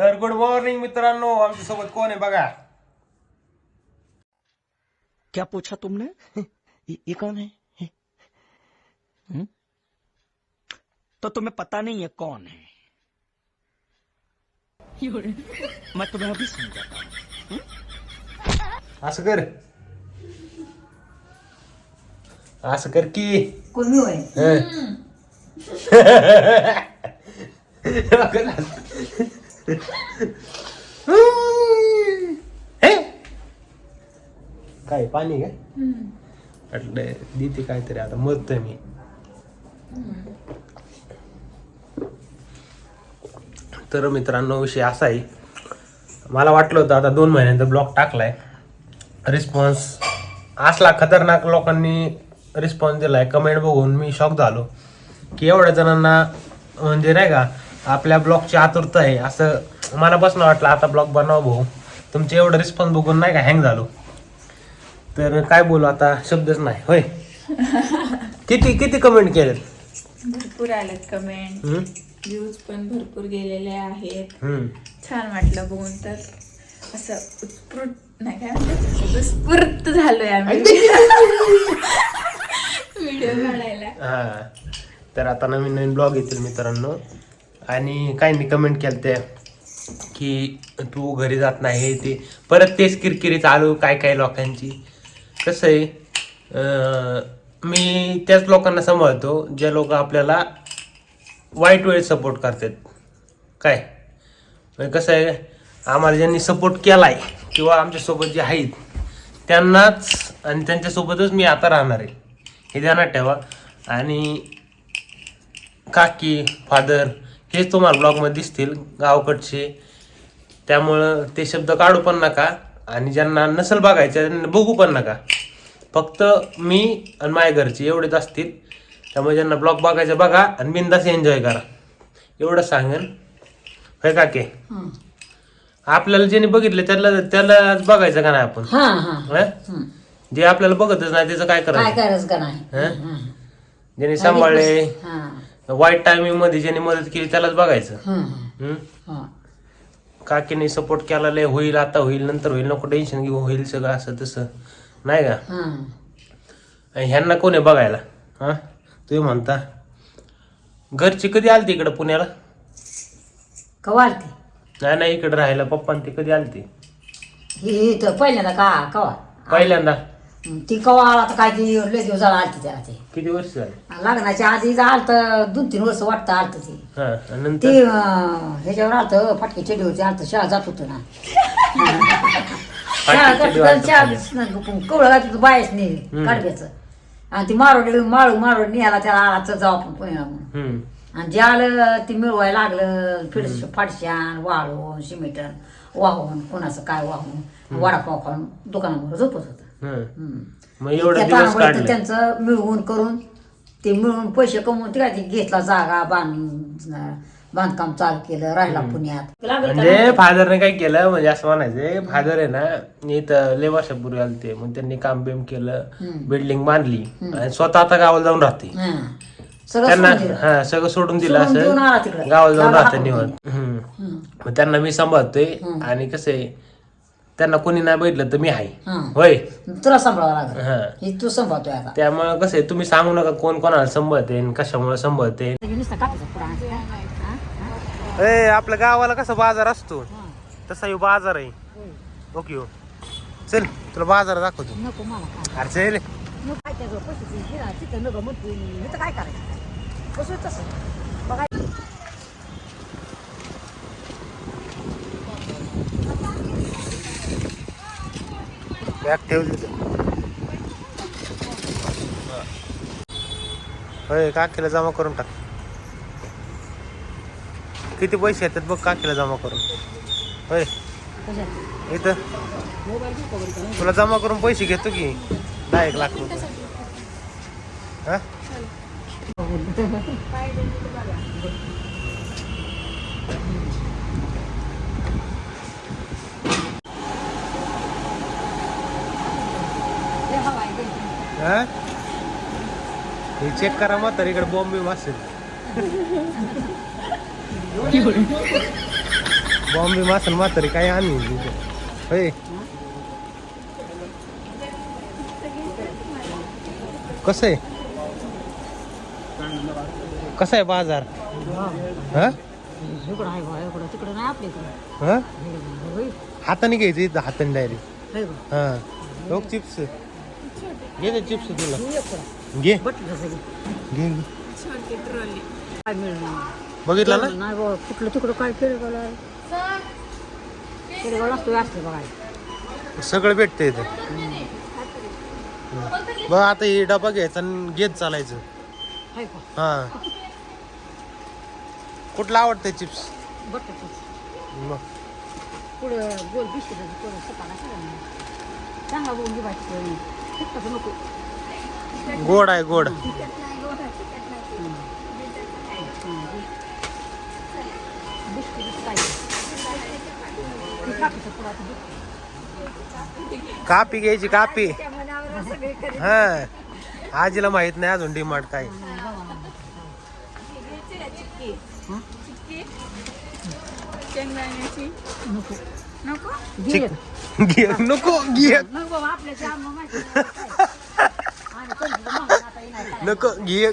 तर good morning मित्रांनो. आमच्या सोबत कोण आहे बघा? क्या पूछा तुमने? ये, ये कौन है? हम्म? तो तुम्हें पता नहीं है कौन है। मैं तुम्हें अभी समझाता हूँ। असं कर असं कर की? कोणी होय हं. काय पाणी काय म्हटलं देते काहीतरी आता मरतोय मी. तर मित्रांनो विषय असा आहे. मला वाटलं होतं आता दोन महिन्यानंतर ब्लॉग टाकलाय. रिस्पॉन्स असला खतरनाक लोकांनी रिस्पॉन्स दिलाय. कमेंट बघून मी शॉक झालो. की एवढ्या जणांना म्हणजे नाही का आपल्या ब्लॉगची आतुरता आहे. असं मनापासून वाटलं आता ब्लॉग बनवा भाऊ. तुमचे एवढं रिस्पॉन्स बघून नाही का हँग झालो? तर काय बोलू आता? शब्दच नाही. होय? किती किती कमेंट केलेत? भरपूर आलेत कमेंट? व्ह्यूज पण भरपूर गेलेले आहेत. छान वाटलं बघून तर. असं उत्स्फूर्त नाही काय म्हणतात उत्स्फूर्त झालोय आम्ही. व्हिडिओ काढायला. हा. तर आता नवीन नवीन ब्लॉग येतील मित्रांनो. आणि काहींनी कमेंट केलं ते की तू घरी जात नाही हे ते परत तेच किरकिरी चालू काय काय लोकांची? कसं आहे मी त्याच लोकांना सांभाळतो जे लोक आपल्याला वाईट वेळेत सपोर्ट करतात. काय? म्हणजे कसं आहे आम्हाला ज्यांनी सपोर्ट केला आहे किंवा आमच्यासोबत जे आहेत त्यांनाच आणि त्यांच्यासोबतच मी आता राहणार आहे. हे ध्यानात ठेवा. आणि काकी फादर हेच तुम्हाला ब्लॉगमध्ये दिसतील गावकडचे. त्यामुळं ते शब्द काढू पण नका आणि ज्यांना नसल बघायचं त्यांना बघू पण नका. फक्त मी आणि माझ्या घरचे एवढेच असतील. त्यामुळे ज्यांना ब्लॉग बघायचं बघा आणि बिंदास एन्जॉय करा. एवढं सांगेन. होय काके? आपल्याला ज्याने बघितलं त्याला त्यालाच बघायचं का नाही आपण? हा? जे आपल्याला बघतच नाही त्याचं काय काय करायचं करायचं का नाही? हं? ज्याने सांभाळले. हा. वाईट टायमिंगमध्ये ज्याने मदत केली त्यालाच बघायचं. हं? काकीने सपोर्ट केला लय होईल आता होईल नंतर होईल नको टेन्शन घेऊ होईल सगळं असं तसं. नाही का? हा. आणि ह्यांना कोण आहे बघायला? हा? तुम्ही म्हणता. घरची कधी आलती इकडं पुण्याला? कवा आलती? नाही नाही इकडे राहायला. पप्पा ती कधी आलती? ही पहिल्यांदा का? कवा? पहिल्यांदा. ती कवा आला तर काय ती लय दिवस झाला आलती त्याला ते. किती वर्ष झाले? लग्नाच्या आधी आलत दोन तीन वर्ष वाटतं आलत ती. हा आणि नंतर? ती अं, ह्याच्यावर आलत फाटकी चेडीवरती आलत शाळा जात होतो ना. शाळा फाटकी चेडीवर आलतं शाळा कवळं घालत नाही काढब्याचं आणि ती मारोडी माळू मारोडी निघाला त्याला आला तर जाऊ आपण पुण्याला म्हणून. हम्म. आणि जे आलं ते मिळवायला लागलं फिडश फाडशान वाळून सिमेंटन वाहून कोणाचं काय वाहून वडापाव खाऊन दुकानावर झोपत होतं. मग एवढे दिवस ते काढले. त्यांचं मिळवून करून ते मिळवून पैसे कमवून ते काय ते घेतला जागा बांध बांधकाम चालू केलं राहिला पुण्यात. म्हणजे फादरने काय केलं म्हणजे असं म्हणायचं फादर आहे ना इथं लय वर्षापूर्वी आलते मग त्यांनी काम बिम केलं बिल्डिंग बांधली आणि स्वतः आता गावाला जाऊन राहते. हा. सगळं त्यांना सोडून दिलं. हा सगळं सोडून दिलं सोडून देऊन आला असं तिकडं. गावाला जाऊन गावाला राहते हाकून निवड हम्म. मग त्यांना मी सांभाळतोय आणि कसं आहे त्यांना कोणी नाही बघितलं तर मी आहे. हा. होय. तुला सांभाळावं लागलं. हा. हे तू सांभाळतोय आता. त्यामुळे कसं आहे तुम्ही सांगू नका कोण कोणाला सांभाळते आणि कशामुळे सांभाळते. ए आपल्या गावाला कसा बाजार असतो? तसा ह्यो बाजार आहे. ओके हो. चल तुला बाजार दाखवतो. नको मला काय अरे चल. नको. काय त्याचं पैसे दिला, तिथं नको म्हणतोय मी. मी तर काय करायचं? कसं आहे तसं. बॅग ठेवली होय काकीला जमा करून टाक. किती पैसे येतात बघ काकीला जमा करून. होय. इथं. तुला जमा करून पैसे घेतो की? दहा एक लाख रुपये. हा लय हवा आहे गं. हा? हे चेक करा मग इकडे बॉम्बे असेल. बॉम्बे मासन म्हातारी काय तिथे होय. कसं आहे? कसं आहे बाजार? हा? हा. हाताने घ्यायचं इथं हाताने डायरेक्ट. हा. लोक चिप्स. घे ते चिप्स तुला. घे घे. काय मिळणार बघितलं ना? नाही बाबा कुठलं तिकडं काय आहे? असतो बघायला. सगळं भेटतं इथं. बघ आता हे डबा घ्यायचा आणि घेत चालायचं. हाय का? हा. कुठलं आवडतंय चिप्स? बटलं मग. पुढं गोल बिस्किट पुढं सकाळ चांगला बाकी नको गोड आहे गोड. कापी घ्यायची कापी. हा. आजीला माहीत नाही अजून डिमांड काय. नको. घे नको घे. नको घे.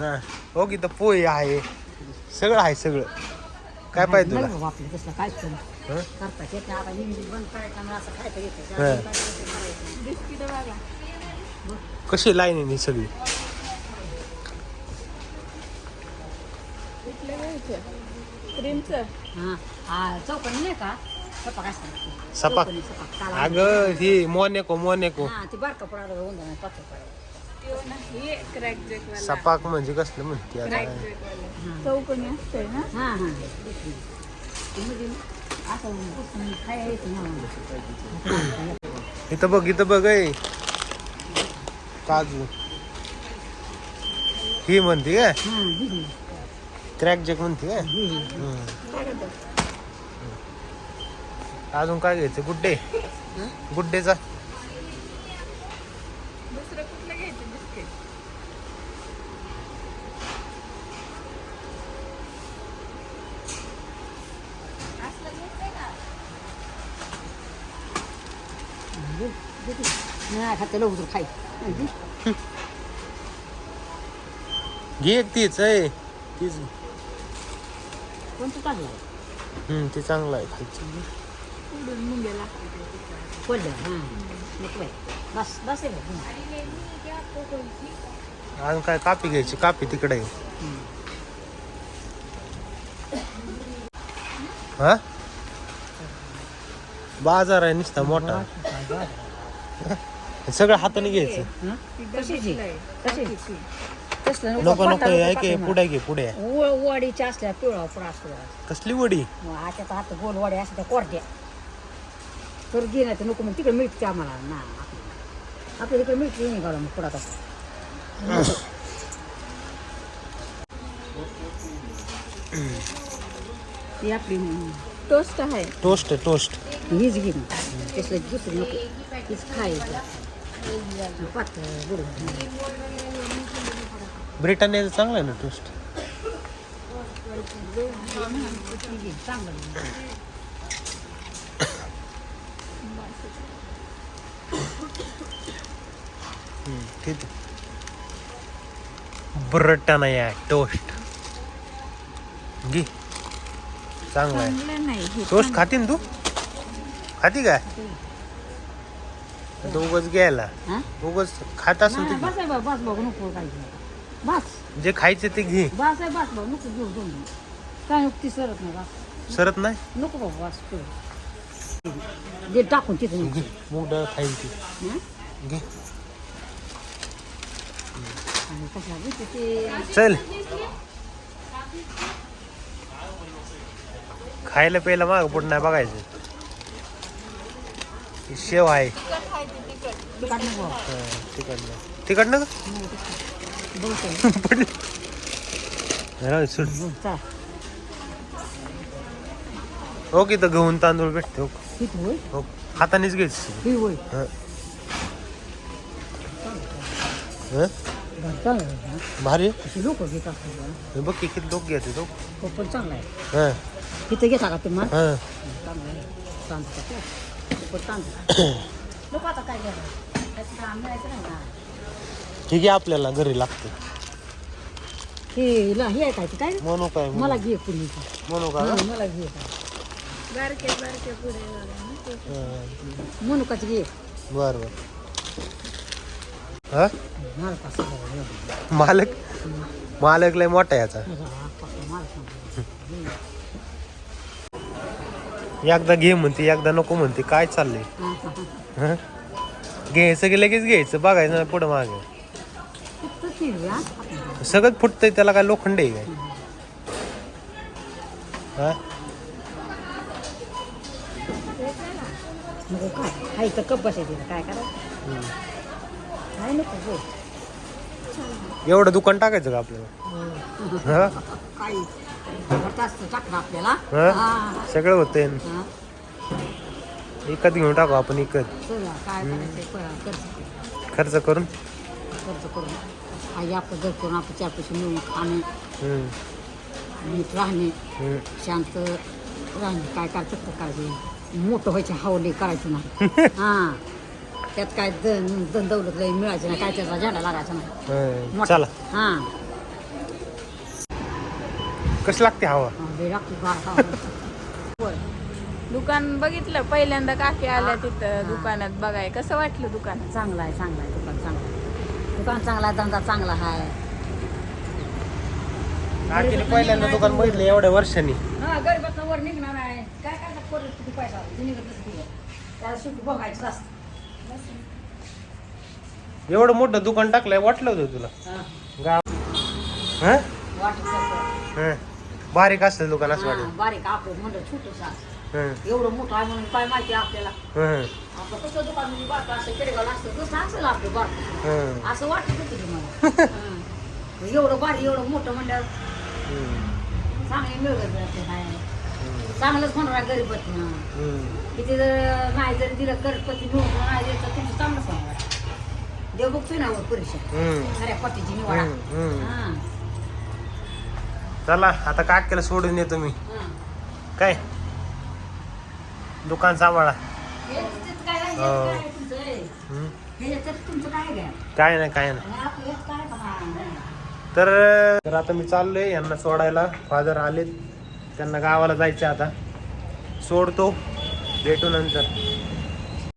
हा हो की तर पोहे आहे. सगळं आहे सगळं. काय पाहिजे तुला? कशी लाईन आहे ही सगळी? क्रीमचं. हां हा चौकणी नाही का? सपाक असतं. सपाक. अगं ही मोनेको मोनेको. हां ती बारका पडायला होऊन जाणार पातळ पडायला तो नाही क्रॅक जॅक वाला. सपाक म्हणजे कसलं म्हणते क्रॅक आता जॅक वाला. चौकोनी असतोय ना? हां हां. ती म्हणजे असं बसून खायला येतं ना इथं बघ इथं बघ ए काजू. ही म्हणते काय? हां. क्रॅक जॅक म्हणते काय? हम्म. अजून काय घ्यायचं? गुड्डे. गुड्डेचा. दुसरं कुठलं घ्यायचं? बिस्किट. असलं घ्यायचंय का? नाही खाते लवकर खाई घे एक तीच आहे तीच. हम्म ते चांगलं आहे खायचं पुढून मुंग्याला कोल्हा हां नको बाई. बस बस आहे बघ. अजून काय कापी घ्यायची? कापी तिकडे. आहे. हा? बाजार आहे नुसता मोठा. सगळं हाताने घ्यायचं? कशाची? बसलंय. कशाची? तसलं नको नको पातळ- ऐक पुढे घे पुढे. वडीच्या असल्या पिवळा पुढा असतो जरा. कसली वडी मग हातात हात गोल वड्या असल्या त्या कोरड्या. तर घे नाही तर नको मग तिकडे मिळते आम्हाला. ना आपल्या- आपल्या तिकडे मिळते नाही गाडा मग पुढा तसं ती आपली टोस्ट आहे. Toast toast. हीच घे मग. तसलं दुसरी नको. तीच खायची. पातळ बुडून ब्रिटानियाचं चांगलं आहे ना टोस्ट ठीक आहे. ब्रिटानिया टोस्ट घे. चांगलं आहे. टोस्ट खाती ना तू? खाती काय उगच घ्यायला. हां? उगच खात असेल बघ नको काय बस. जे खायचे ते घे. बस आहे बस बघ नको घेऊ दोन. काय ती सरत नाही बस. सरत नाही? नको बस दे टाकून तिथं घे मूग डाळ खाईल ती. हं? घे. ते? चल. खायला प्यायला माग पुढे नाही बघायचं. ही शेव आहे. हा, तिकडनं. तिकडनं का? हो की तर गहून तांदूळ भेटते हो हो हातानेच घ्यायचं ही हं. हं? भारी? लोक घेत असतात हे बघ की किती लोक घेते तो पण चांगला आहे. हां. तिथं घेता का तुम्ही? हां. चांगलं आहे. चांगलं लोक आता काय घ्यायला? त्याचं काम मिळायचं नाही ना. हे घे आपल्याला घरी लागते. हे हे आहे काय? म्हणू काय मला घे पुढे म्हणू का? मला घे बारके बारके पुढे झाले ना ते. मनुकाच घे? बर बर. हा? मालक? मालक लय मोठा आहे याचा एकदा घे म्हणते एकदा नको म्हणते काय चाललंय? हं? घ्यायचं की लगेच घ्यायचं बघायचं पुढं मागे. सगळं फुटतंय त्याला काय लोखंड आहे काय? हा? काय? कप बसायची काय करायचं? नको गो एवढं दुकान टाकायचं का आपल्याला? हा? हा? हा. सगळं होतंय. हा. विकत घेऊन टाकू आपण विकत खर्च खर्च करून? खर्च करून. आई आपलं घर करून आपण चार पैसे मिळून खाणे हम्म, नीट राहणे हम्म. शांत राहणे काय काय चक्क करायचे मोठं व्हायचे हावले करायचं नाही. हा. त्यात काय दन दन दौलत लई मिळायचं नाही काय त्याचा झेंडा लागायचा नाही. हं, मोठा. चला. हा. कसं लागते हवा? हा, लई लागतो गार हवा. होय. दुकान बघितलं पहिल्यांदा काकी आल्या तिथं दुकानात बघाय. कसं वाटलं दुकानात चांगला आहे चांगला आहे दुकान चांगला आहे. दुकान चांगला आहे धंदा चांगला आहे. काकीने पहिल्यांदा दुकान बघितलं एवढ्या वर्षांनी. हा गरीबातनं वर निघणार आहे. काय काय परिस्थिती पैसा निघत नसते त्याला शेवटी बघायचं असतं. एवढं मोठं दुकान टाकलंय वाटलं होतं तुला? हा. गाव. हं? वाटत असतं. हं. बारीक असतं दुकान असं हा, वाटत बारीक आपलं म्हणलं छोटस. एवढं मोठं आहे म्हणून काय माहिती आपल्याला. आपलं कसं दुकान म्हणजे बारकं असतं खेडेगाव असतं तसं असेल आपलं बारकं हं, असं वाटत होतं तुम्हाला. एवढं भारी एवढं मोठं म्हणल्यावर चांगले मिळत आपलं काय चांगलंच होणार आहे गरीबातनं हं. किती जर नाही जर दिलं करपती मिळून नाही दिलं तर तुमचं चांगलंच होणार. देव बघतोय ना वर परीक्षा. खऱ्या पट्टीची निवडा. हं, चला आता काकीला सोडून येतो मी. काय? दुकान सांभाळा हे. काय नाही काय नाही. तर आता मी चाललोय यांना सोडायला. फादर आलेत. त्यांना गावाला जायचं आता. सोडतो. भेटू नंतर.